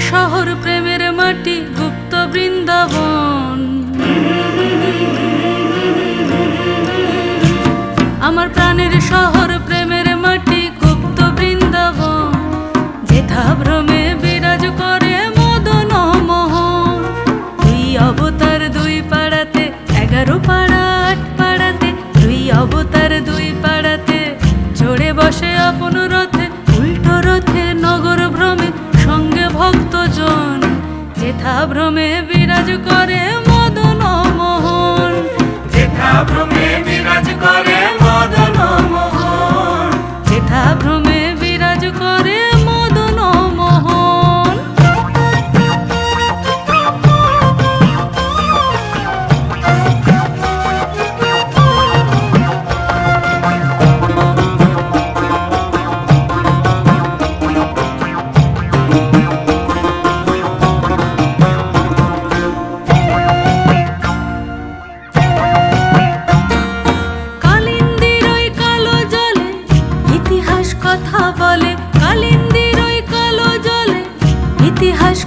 শহর প্রেমে বিরাজ করে মদন মোহন। যেথা ভ্রমে বিরাজ করে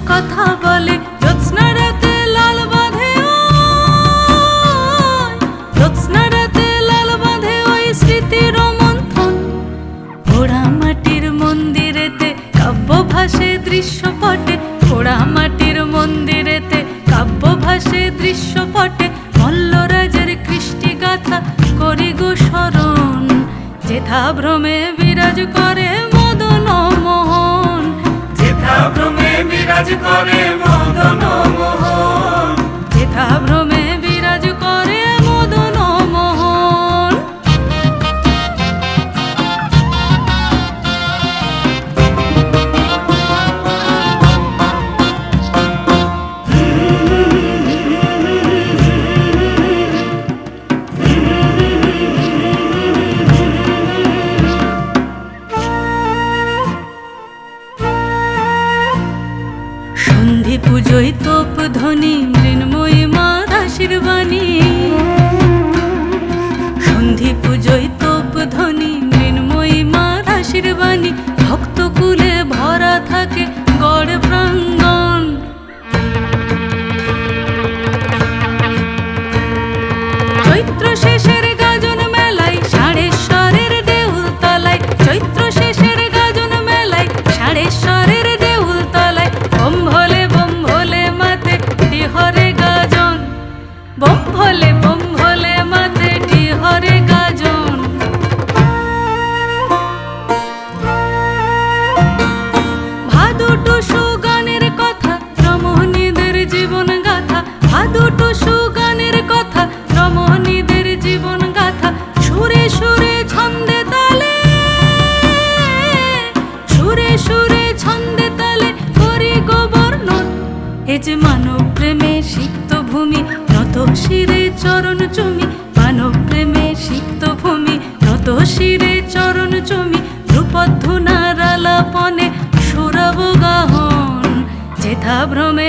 কথা বলে কাব্য দৃশ্যপটে পোড়া মাটির মন্দিরেতে কাব্য দৃশ্যপটে, মল্লরাজের কৃষ্টি গাথা করি গো স্মরণ। যেথা ভ্রমে বিরাজ করে মদন মোহন যেথা ভ্রমে বিরাজ করে মদন মোহন পুজোয় তোপ ধ্বনি মৃন্ময়ী দাসির বাণী সন্ধি পুজোয় ভোলে বোম ভোলে মাতে ডিহরে গাজন। ভাদু টুসু গানের কথা, রমণীদের জীবন গাথা। ভাদু টুসু গানের কথা, রমণীদের জীবন গাথা। সুরে সুরে ছন্দে তালে, সুরে সুরে ছন্দে তালে করি গোবর্ণন। এ যে মানব প্রেমে সিক্ত ভূমি নত শিরে চরণ চুমি মানব প্রেমে সিক্ত ভূমি। নত শিরে চরণ চুমি ধ্রুপধুনার আলাপনে সুরব গাহন। যেথা ভ্রমে